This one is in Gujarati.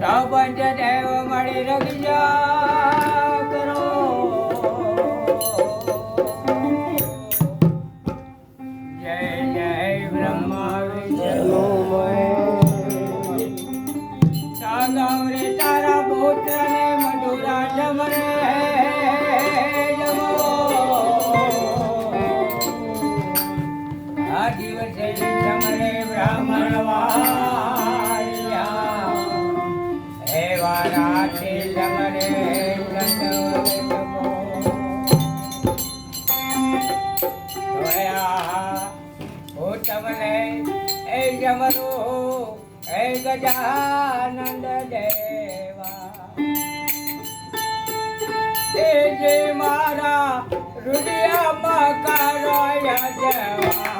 પંચ દેવ મળી રગજા કરો. જય જય બ્રહ્મા વિષ્ણુ. સાગવરે તારા પુત્રને મધુરા જમરે જમો. આ દિવસે જમરે બ્રાહ્મણ વાળિયા તમને એ જમરો હે ગજાનંદ દેવા. એ જે મારા હૃદયમાં કરાયા જવાયા